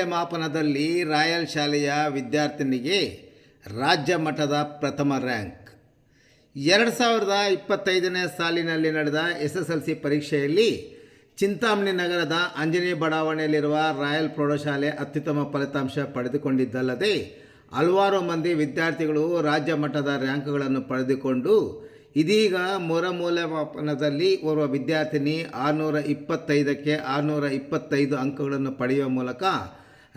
ಮೌಲ್ಯಮಾಪನದಲ್ಲಿ ರಾಯಲ್ ಶಾಲೆಯ ವಿದ್ಯಾರ್ಥಿನಿಗೆ ರಾಜ್ಯ ಮಟ್ಟದ ಪ್ರಥಮ ರ್ಯಾಂಕ್. ಎರಡು ಸಾವಿರದ ಇಪ್ಪತ್ತೈದನೇ ಸಾಲಿನಲ್ಲಿ ನಡೆದ ಎಸ್ ಎಸ್ ಎಲ್ ಸಿ ಪರೀಕ್ಷೆಯಲ್ಲಿ ಚಿಂತಾಮಣಿ ನಗರದ ಆಂಜನೇಯ ಬಡಾವಣೆಯಲ್ಲಿರುವ ರಾಯಲ್ ಪ್ರೌಢಶಾಲೆ ಅತ್ಯುತ್ತಮ ಫಲಿತಾಂಶ ಪಡೆದುಕೊಂಡಿದ್ದಲ್ಲದೆ ಹಲವಾರು ಮಂದಿ ವಿದ್ಯಾರ್ಥಿಗಳು ರಾಜ್ಯ ಮಟ್ಟದ ರ್ಯಾಂಕ್ಗಳನ್ನು ಪಡೆದುಕೊಂಡು ಇದೀಗ ಮೊರ ಮೌಲ್ಯಮಾಪನದಲ್ಲಿ ಓರ್ವ ವಿದ್ಯಾರ್ಥಿನಿ ಆರುನೂರ ಇಪ್ಪತ್ತೈದಕ್ಕೆ ಆರುನೂರ ಇಪ್ಪತ್ತೈದು ಅಂಕಗಳನ್ನು ಪಡೆಯುವ ಮೂಲಕ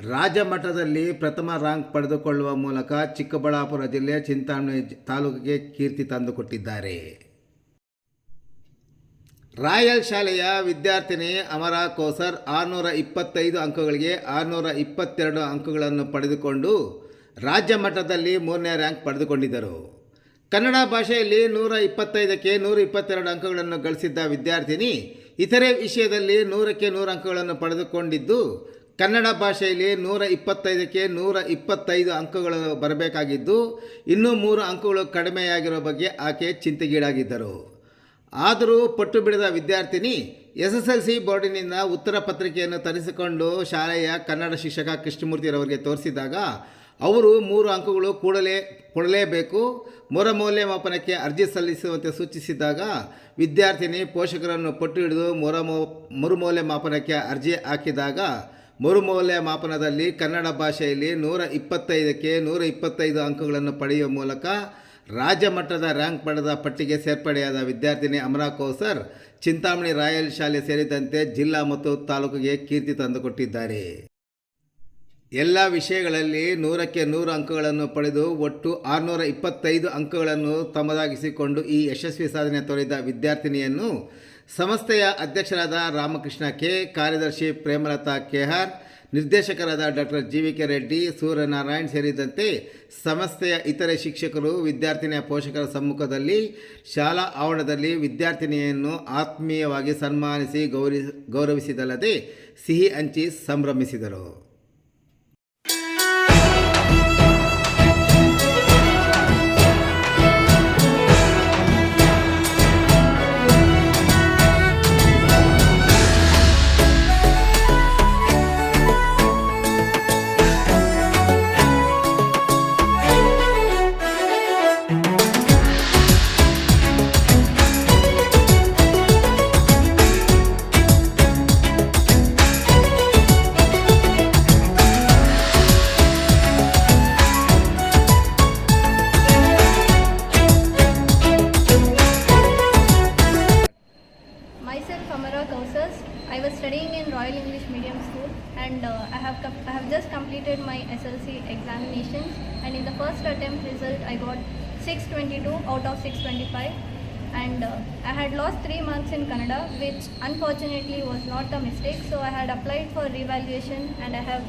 ರಾಜ್ಯ ಮಟ್ಟದಲ್ಲಿ ಪ್ರಥಮ ರ್ಯಾಂಕ್ ಪಡೆದುಕೊಳ್ಳುವ ಮೂಲಕ ಚಿಕ್ಕಬಳ್ಳಾಪುರ ಜಿಲ್ಲೆಯ ಚಿಂತಾಮಣಿ ತಾಲೂಕಿಗೆ ಕೀರ್ತಿ ತಂದುಕೊಟ್ಟಿದ್ದಾರೆ. ರಾಯಲ್ ಶಾಲೆಯ ವಿದ್ಯಾರ್ಥಿನಿ ಅಮರ ಕೋಸರ್ ಆರುನೂರ ಇಪ್ಪತ್ತೈದು ಅಂಕಗಳಿಗೆ ಆರುನೂರ ಇಪ್ಪತ್ತೆರಡು ಅಂಕಗಳನ್ನು ಪಡೆದುಕೊಂಡು ರಾಜ್ಯ ಮಟ್ಟದಲ್ಲಿ ಮೂರನೇ ರ್ಯಾಂಕ್ ಪಡೆದುಕೊಂಡಿದ್ದರು. ಕನ್ನಡ ಭಾಷೆಯಲ್ಲಿ ನೂರ ಇಪ್ಪತ್ತೈದಕ್ಕೆ ನೂರ ಇಪ್ಪತ್ತೆರಡು ಅಂಕಗಳನ್ನು ಗಳಿಸಿದ್ದ ವಿದ್ಯಾರ್ಥಿನಿ ಇತರೆ ವಿಷಯದಲ್ಲಿ ನೂರಕ್ಕೆ ನೂರು ಅಂಕಗಳನ್ನು ಪಡೆದುಕೊಂಡಿದ್ದು ಕನ್ನಡ ಭಾಷೆಯಲ್ಲಿ ನೂರ ಇಪ್ಪತ್ತೈದಕ್ಕೆ ನೂರ ಇಪ್ಪತ್ತೈದು ಅಂಕಗಳು ಬರಬೇಕಾಗಿದ್ದು, ಇನ್ನೂ ಮೂರು ಅಂಕಗಳು ಕಡಿಮೆಯಾಗಿರೋ ಬಗ್ಗೆ ಆಕೆ ಚಿಂತೆಗೀಡಾಗಿದ್ದರು. ಆದರೂ ಪಟ್ಟು ಬಿಡದ ವಿದ್ಯಾರ್ಥಿನಿ ಎಸ್ ಎಸ್ ಎಲ್ ಸಿ ಬೋರ್ಡಿನಿಂದ ಉತ್ತರ ಪತ್ರಿಕೆಯನ್ನು ತರಿಸಿಕೊಂಡು ಶಾಲೆಯ ಕನ್ನಡ ಶಿಕ್ಷಕ ಕೃಷ್ಣಮೂರ್ತಿರವರಿಗೆ ತೋರಿಸಿದಾಗ, ಅವರು ಮೂರು ಅಂಕಗಳು ಕೂಡಲೇ ಕೊಡಲೇಬೇಕು ಮೌಲ್ಯಮಾಪನಕ್ಕೆ ಅರ್ಜಿ ಸಲ್ಲಿಸುವಂತೆ ಸೂಚಿಸಿದಾಗ ವಿದ್ಯಾರ್ಥಿನಿ ಪೋಷಕರನ್ನು ಪಟ್ಟು ಹಿಡಿದು ಮೊರ ಮರುಮೌಲ್ಯಮಾಪನಕ್ಕೆ ಅರ್ಜಿ ಹಾಕಿದಾಗ ಮರುಮೌಲ್ಯಮಾಪನದಲ್ಲಿ ಕನ್ನಡ ಭಾಷೆಯಲ್ಲಿ ನೂರ ಇಪ್ಪತ್ತೈದಕ್ಕೆ ನೂರ ಇಪ್ಪತ್ತೈದು ಅಂಕಗಳನ್ನು ಪಡೆಯುವ ಮೂಲಕ ರಾಜ್ಯ ಮಟ್ಟದ ರ್ಯಾಂಕ್ ಪಡೆದ ಪಟ್ಟಿಗೆ ಸೇರ್ಪಡೆಯಾದ ವಿದ್ಯಾರ್ಥಿನಿ ಅಮರಾ ಕೌಸರ್ ಚಿಂತಾಮಣಿ ರಾಯಲ್ ಶಾಲೆ ಸೇರಿದಂತೆ ಜಿಲ್ಲಾ ಮತ್ತು ತಾಲೂಕಿಗೆ ಕೀರ್ತಿ ತಂದುಕೊಟ್ಟಿದ್ದಾರೆ. ಎಲ್ಲ ವಿಷಯಗಳಲ್ಲಿ ನೂರಕ್ಕೆ ನೂರು ಅಂಕಗಳನ್ನು ಪಡೆದು ಒಟ್ಟು ಆರುನೂರ ಇಪ್ಪತ್ತೈದು ಅಂಕಗಳನ್ನು ತಮ್ಮದಾಗಿಸಿಕೊಂಡು ಈ ಯಶಸ್ವಿ ಸಾಧನೆ ತೋರಿದ ವಿದ್ಯಾರ್ಥಿನಿಯನ್ನು ಸಂಸ್ಥೆಯ ಅಧ್ಯಕ್ಷರಾದ ರಾಮಕೃಷ್ಣ ಕೆ, ಕಾರ್ಯದರ್ಶಿ ಪ್ರೇಮಲತಾ ಕೆಹಾರ್ ನಿರ್ದೇಶಕರಾದ doctor G V K Reddy, Suryanarayan ಸೇರಿದಂತೆ ಸಂಸ್ಥೆಯ ಇತರೆ ಶಿಕ್ಷಕರು, ವಿದ್ಯಾರ್ಥಿನಿಯ ಪೋಷಕರ ಸಮ್ಮುಖದಲ್ಲಿ ಶಾಲಾ ಆವರಣದಲ್ಲಿ ವಿದ್ಯಾರ್ಥಿನಿಯನ್ನು ಆತ್ಮೀಯವಾಗಿ ಸನ್ಮಾನಿಸಿ ಗೌರಿ, ಗೌರವಿಸಿದಲ್ಲದೆ ಸಿಹಿ ಹಂಚಿ ಸಂಭ್ರಮಿಸಿದರು. Was studying in Royal English Medium School and uh, I have I have just completed my SLC examinations and in the first attempt result I got 622 out of 625 and uh, I had lost 3 marks in Canada which unfortunately was not a mistake. So I had applied for revaluation and I have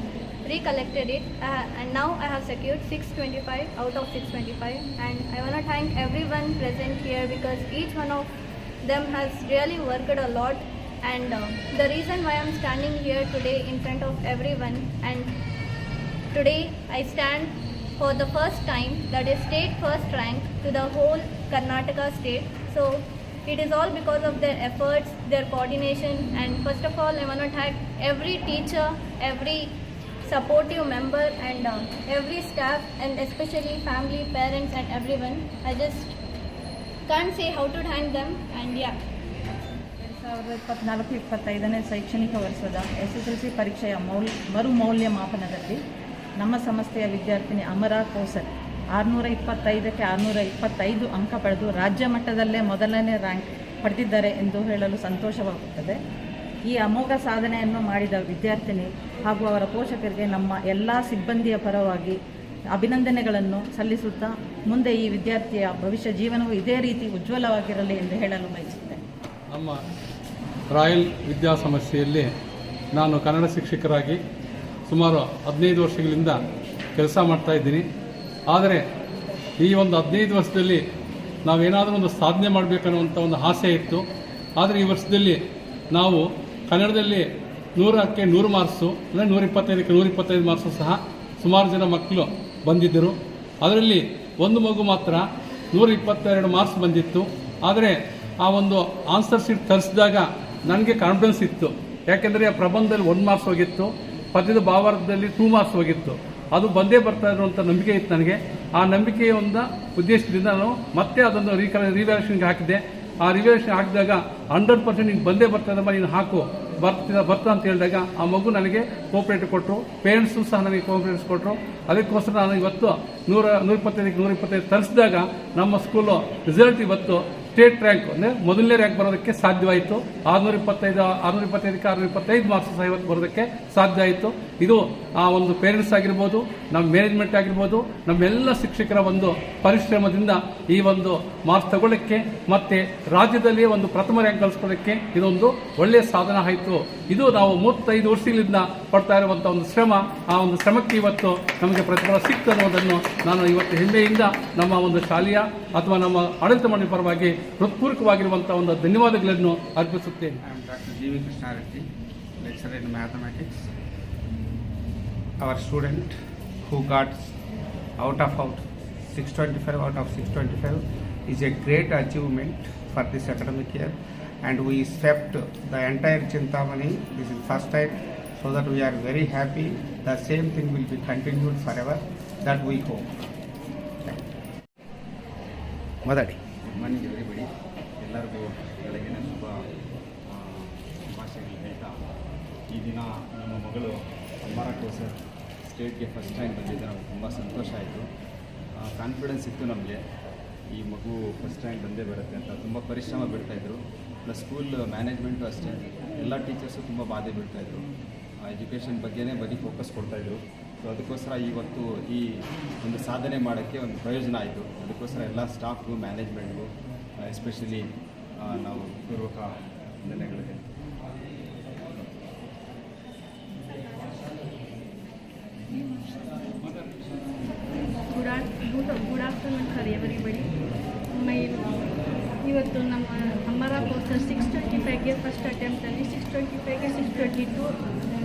recollected it. Uh, and now I have secured 625 out of 625 and I want to thank everyone present here because each one of them has really worked a lot and uh, the reason why i'm standing here today in front of everyone and today i stand for the first time that is state first rank to the whole karnataka state. So it is all because of their efforts their coordination and first of all i want to thank every teacher every supportive member and uh, every staff and especially family parents and everyone. I just can't say how to thank them and yeah ಸಾವಿರದ ಇಪ್ಪತ್ನಾಲ್ಕು, ಇಪ್ಪತ್ತೈದನೇ ಶೈಕ್ಷಣಿಕ ವರ್ಷದ S S L C ಪರೀಕ್ಷೆಯ ಮೌಲ್ ಮರು ಮೌಲ್ಯಮಾಪನದಲ್ಲಿ ನಮ್ಮ ಸಂಸ್ಥೆಯ ವಿದ್ಯಾರ್ಥಿನಿ ಅಮರಾ ಕೋಸರ್ ಆರುನೂರ ಇಪ್ಪತ್ತೈದಕ್ಕೆ ಆರುನೂರ ಇಪ್ಪತ್ತೈದು ಅಂಕ ಪಡೆದು ರಾಜ್ಯ ಮಟ್ಟದಲ್ಲೇ ಮೊದಲನೇ ರ್ಯಾಂಕ್ ಪಡೆದಿದ್ದಾರೆ ಎಂದು ಹೇಳಲು ಸಂತೋಷವಾಗುತ್ತದೆ. ಈ ಅಮೋಘ ಸಾಧನೆಯನ್ನು ಮಾಡಿದ ವಿದ್ಯಾರ್ಥಿನಿ ಹಾಗೂ ಅವರ ಪೋಷಕರಿಗೆ ನಮ್ಮ ಎಲ್ಲ ಸಿಬ್ಬಂದಿಯ ಪರವಾಗಿ ಅಭಿನಂದನೆಗಳನ್ನು ಸಲ್ಲಿಸುತ್ತಾ ಮುಂದೆ ಈ ವಿದ್ಯಾರ್ಥಿಯ ಭವಿಷ್ಯ ಜೀವನವು ಇದೇ ರೀತಿ ಉಜ್ವಲವಾಗಿರಲಿ ಎಂದು ಹೇಳಲು ಬಯಸುತ್ತೇನೆ. ನಮ್ಮ ರಾಯಲ್ ವಿದ್ಯಾ ಸಮಸ್ಯೆಯಲ್ಲಿ ನಾನು ಕನ್ನಡ ಶಿಕ್ಷಕರಾಗಿ ಸುಮಾರು ಹದಿನೈದು ವರ್ಷಗಳಿಂದ ಕೆಲಸ ಮಾಡ್ತಾ ಇದ್ದೀನಿ. ಆದರೆ ಈ ಒಂದು ಹದಿನೈದು ವರ್ಷದಲ್ಲಿ ನಾವೇನಾದರೂ ಒಂದು ಸಾಧನೆ ಮಾಡಬೇಕನ್ನುವಂಥ ಒಂದು ಆಸೆ ಇತ್ತು. ಆದರೆ ಈ ವರ್ಷದಲ್ಲಿ ನಾವು ಕನ್ನಡದಲ್ಲಿ ನೂರಕ್ಕೆ ನೂರು ಮಾರ್ಕ್ಸು, ಅಂದರೆ ನೂರಿಪ್ಪತ್ತೈದಕ್ಕೆ ನೂರಿಪ್ಪತ್ತೈದು ಮಾರ್ಕ್ಸು ಸಹ ಸುಮಾರು ಜನ ಮಕ್ಕಳು ಬಂದಿದ್ದರು. ಅದರಲ್ಲಿ ಒಂದು ಮಗು ಮಾತ್ರ ನೂರ ಇಪ್ಪತ್ತೆರಡು ಮಾರ್ಕ್ಸ್ ಬಂದಿತ್ತು. ಆದರೆ ಆ ಒಂದು ಆನ್ಸರ್ ಶೀಟ್ ತರಿಸಿದಾಗ ನನಗೆ ಕಾನ್ಫಿಡೆನ್ಸ್ ಇತ್ತು. ಯಾಕೆಂದರೆ ಆ ಪ್ರಬಂಧದಲ್ಲಿ ಒನ್ ಮಾರ್ಕ್ಸ್ ಹೋಗಿತ್ತು ಪದ್ಯದ ಭಾವಾರ್ಥದಲ್ಲಿ ಟೂ ಮಾರ್ಕ್ಸ್ ಹೋಗಿತ್ತು. ಅದು ಬಂದೇ ಬರ್ತಾ ಇರುವಂಥ ನಂಬಿಕೆ ಇತ್ತು ನನಗೆ. ಆ ನಂಬಿಕೆಯ ಒಂದು ಉದ್ದೇಶದಿಂದ ನಾನು ಮತ್ತೆ ಅದನ್ನು ರೀಕ ರಿವ್ಯಾಲ್ಯೂಷನ್ಗೆ ಹಾಕಿದೆ. ಆ ರಿವ್ಯಾಲ್ಯೂಷನ್ ಹಾಕಿದಾಗ ಹಂಡ್ರೆಡ್ ಪರ್ಸೆಂಟ್ ನೀನು ಬಂದೇ ಬರ್ತದಮ್ಮ ನೀನು ಹಾಕು. ಬರ್ತಿದ, ಬರ್ತಾ ಅಂತ ಹೇಳಿದಾಗ ಆ ಮಗು ನನಗೆ ಕೋಪರೇಟ್ ಕೊಟ್ಟರು ಪೇರೆಂಟ್ಸು ಸಹ ನನಗೆ ಕೋಪರೇಟ್ಸ್ ಕೊಟ್ಟರು ಅದಕ್ಕೋಸ್ಕರ ನಾನು ಇವತ್ತು ನೂರ ನೂರ ಇಪ್ಪತ್ತೈದಕ್ಕೆ ನೂರ ಇಪ್ಪತ್ತೈದು ತರಿಸಿದಾಗ ನಮ್ಮ ಸ್ಕೂಲು ರಿಸಲ್ಟ್ ಇವತ್ತು ಸ್ಟೇಟ್ ರ್ಯಾಂಕ್, ಅಂದರೆ ಮೊದಲನೇ ರ್ಯಾಂಕ್ ಬರೋದಕ್ಕೆ ಸಾಧ್ಯವಾಯಿತು. ಆರುನೂರ ಇಪ್ಪತ್ತೈದು ಆರುನೂರ ಇಪ್ಪತ್ತೈದಕ್ಕೆ ಆರುನೂರ ಇಪ್ಪತ್ತೈದು ಮಾರ್ಕ್ಸ್ ಸಹ ಬರೋದಕ್ಕೆ ಸಾಧ್ಯ ಆಯಿತು. ಇದು ಆ ಒಂದು ಪೇರೆಂಟ್ಸ್ ಆಗಿರ್ಬೋದು, ನಮ್ಮ ಮ್ಯಾನೇಜ್ಮೆಂಟ್ ಆಗಿರ್ಬೋದು, ನಮ್ಮೆಲ್ಲ ಶಿಕ್ಷಕರ ಒಂದು ಪರಿಶ್ರಮದಿಂದ ಈ ಒಂದು ಮಾರ್ಕ್ಸ್ ತಗೊಳ್ಳೋಕ್ಕೆ ಮತ್ತು ರಾಜ್ಯದಲ್ಲಿ ಒಂದು ಪ್ರಥಮ ರ್ಯಾಂಕ್ ಕಳಿಸ್ಕೊಳ್ಳೋಕ್ಕೆ ಇದೊಂದು ಒಳ್ಳೆಯ ಸಾಧನ ಆಯಿತು. ಇದು ನಾವು ಮೂವತ್ತೈದು ವರ್ಷಗಳಿಂದ ಪಡ್ತಾ ಇರುವಂಥ ಒಂದು ಶ್ರಮ ಆ ಒಂದು ಶ್ರಮಕ್ಕೆ ಇವತ್ತು ನಮಗೆ ಪ್ರತಿಫಲ ಸಿಕ್ತು ಅನ್ನೋದನ್ನು ನಾನು ಇವತ್ತು ಹೆಮ್ಮೆಯಿಂದ ನಮ್ಮ ಒಂದು ಶಾಲೆಯ ಅಥವಾ ನಮ್ಮ ಆಡಳಿತ ಮಂಡಳಿ ಪರವಾಗಿ ಹೃತ್ಪೂರ್ವಕವಾಗಿರುವಂಥ ಒಂದು ಧನ್ಯವಾದಗಳನ್ನು ಅರ್ಪಿಸುತ್ತೇನೆ our student who G.V. Out in mathematics. Our student who got out of out 625 out of 625 is a great achievement for this academic year and we swept the entire Chintamani. This is first time so that we are very happy. The same thing will be continued forever. That we hope. ಮಾತಾಡಿ good morning everybody ಎಲ್ಲರಿಗೂ ಬೆಳಗಿನ ಶುಭ ಶುಭಾಶಯಗಳು ಹೇಳ್ತಾ ಈ ದಿನ ನಮ್ಮ ಮಗಳು ಅಮ್ಮಾರ ಕೋಸರ್ ಸ್ಟೇಟ್ಗೆ first time ಬಂದಿದ್ದೆ ನಮ್ಗೆ ತುಂಬ ಸಂತೋಷ ಆಯಿತು ಕಾನ್ಫಿಡೆನ್ಸ್ ಇತ್ತು ನಮಗೆ ಈ ಮಗು ಫಸ್ಟ್ ಟೈಮ್ ಬಂದೇ ಬರುತ್ತೆ ಅಂತ ತುಂಬ ಪರಿಶ್ರಮ ಬೀಳ್ತಾಯಿದ್ರು ಪ್ಲಸ್ ಸ್ಕೂಲ್ ಮ್ಯಾನೇಜ್ಮೆಂಟು ಅಷ್ಟೇ ಎಲ್ಲ ಟೀಚರ್ಸು ತುಂಬ ಬಾಧೆ ಬೀಳ್ತಾಯಿದ್ರು ಎಜುಕೇಷನ್ ಬಗ್ಗೆನೇ ಬರೀ ಫೋಕಸ್ ಕೊಡ್ತಾಯಿದ್ರು ಸೊ ಅದಕ್ಕೋಸ್ಕರ ಇವತ್ತು ಈ ಒಂದು ಸಾಧನೆ ಮಾಡೋಕ್ಕೆ ಒಂದು ಪ್ರಯೋಜನ ಆಯಿತು ಅದಕ್ಕೋಸ್ಕರ ಎಲ್ಲ ಸ್ಟಾಫ್ಗೂ ಮ್ಯಾನೇಜ್ಮೆಂಟ್ಗೂ ಎಸ್ಪೆಷಲಿ ನಾವು ಪೂರ್ವಕ ವಂದನೆಗಳಿಗೆ ಗುಡ್ ಗುಡ್ ಆಫ್ಟರ್ನೂನ್ ಸರ್ ಇವತ್ತು ನಮ್ಮ ಅಮರ ಪೋಸ್ಟರ್ ಸಿಕ್ಸ್ ಟ್ವೆಂಟಿ ಫೈವ್ಗೆ ಫಸ್ಟ್ ಅಟೆಂಪ್ಟಲ್ಲಿ ಸಿಕ್ಸ್ ಟ್ವೆಂಟಿ ಫೈವ್ಗೆ ಸಿಕ್ಸ್ ಟ್ವೆಂಟಿ ಟು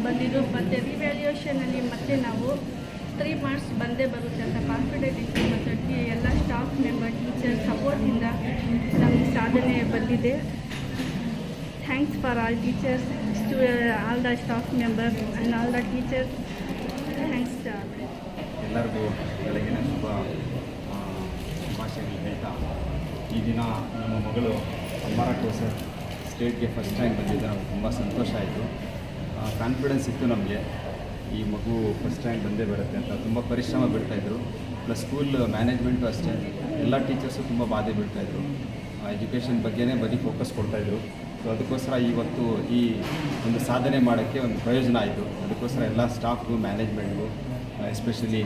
ಬಂದಿದ್ದು. ಮತ್ತು ರಿವ್ಯಾಲ್ಯೂಯೇಷನಲ್ಲಿ ಮತ್ತೆ ನಾವು ತ್ರೀ ಮಾರ್ಕ್ಸ್ ಬಂದೇ ಬರುತ್ತೆ ಅಂತ ಕಾನ್ಫಿಡೆಂಟ್ ಇತ್ತು ಮತ್ತು ಎಲ್ಲ ಸ್ಟಾಫ್ ಮೆಂಬರ್ ಟೀಚರ್ ಸಪೋರ್ಟಿಂದ ನಮ್ಮ ಸಾಧನೆ ಬಂದಿದೆ. Thanks for all teachers ಸ್ಟೂ all the staff member and all the teachers thanks ಎಲ್ಲರಿಗೂ ಶುಭ ಹೇಳ್ತಾ ಈ ದಿನ ನಮ್ಮ ಮಗಳು ಅಮ್ಮಾರ ಕೋಸರ್ ಸ್ಟೇಟ್ಗೆ ಫಸ್ಟ್ ಟೈಮ್ ಬಂದಿದ್ದ. ತುಂಬ ಸಂತೋಷ ಆಯಿತು. ಕಾನ್ಫಿಡೆನ್ಸ್ ಇತ್ತು ನಮಗೆ. ಈ ಮಗು ಫಸ್ಟ್ ರ್ಯಾಂಕ್ ಬಂದೇ ಬರುತ್ತೆ ಅಂತ ತುಂಬ ಪರಿಶ್ರಮ ಬೀಳ್ತಾಯಿದ್ರು ಪ್ಲಸ್ ಸ್ಕೂಲ್ ಮ್ಯಾನೇಜ್ಮೆಂಟು ಅಷ್ಟೇ. ಎಲ್ಲ ಟೀಚರ್ಸು ತುಂಬ ಬಾಧೆ ಬೀಳ್ತಾಯಿದ್ರು ಎಜುಕೇಷನ್ ಬಗ್ಗೆನೇ ಬರೀ ಫೋಕಸ್ ಕೊಡ್ತಾಯಿದ್ರು ಸೊ ಅದಕ್ಕೋಸ್ಕರ ಇವತ್ತು ಈ ಒಂದು ಸಾಧನೆ ಮಾಡೋಕ್ಕೆ ಒಂದು ಪ್ರಯೋಜನ ಆಯಿತು. ಅದಕ್ಕೋಸ್ಕರ ಎಲ್ಲ ಸ್ಟಾಫ್ಗೂ ಮ್ಯಾನೇಜ್ಮೆಂಟ್ಗೂ ಎಸ್ಪೆಷಲಿ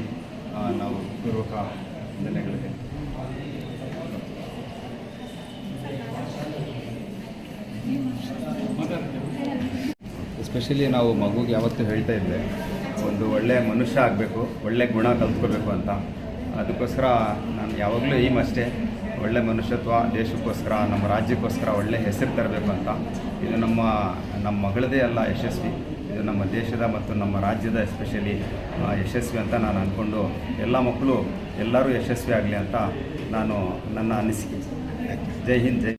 ನಾವು ಪೂರ್ವಕ ವಂದನೆಗಳಿಗೆ ಎಸ್ಪೆಷಲಿ ನಾವು ಮಗುಗೆ ಯಾವತ್ತೂ ಹೇಳ್ತಾ ಇದ್ದೆ ಒಂದು ಒಳ್ಳೆಯ ಮನುಷ್ಯ ಆಗಬೇಕು, ಒಳ್ಳೆ ಗುಣ ಕಲ್ತ್ಕೋಬೇಕು ಅಂತ. ಅದಕ್ಕೋಸ್ಕರ ನಾನು ಯಾವಾಗಲೂ ಏಮ್ ಅಷ್ಟೇ, ಒಳ್ಳೆ ಮನುಷ್ಯತ್ವ, ದೇಶಕ್ಕೋಸ್ಕರ, ನಮ್ಮ ರಾಜ್ಯಕ್ಕೋಸ್ಕರ ಒಳ್ಳೆ ಹೆಸರು ತರಬೇಕು ಅಂತ. ಇದು ನಮ್ಮ ನಮ್ಮ ಮಗಳದೇ ಅಲ್ಲ ಯಶಸ್ವಿ. ಇದು ನಮ್ಮ ದೇಶದ ಮತ್ತು ನಮ್ಮ ರಾಜ್ಯದ ಎಸ್ಪೆಷಲಿ ಯಶಸ್ವಿ ಅಂತ ನಾನು ಅಂದ್ಕೊಂಡು ಎಲ್ಲ ಮಕ್ಕಳು ಎಲ್ಲರೂ ಯಶಸ್ವಿ ಆಗಲಿ ಅಂತ ನಾನು ನನ್ನ ಅನಿಸಿಕೆ. ಜೈ ಹಿಂದ್, ಜೈ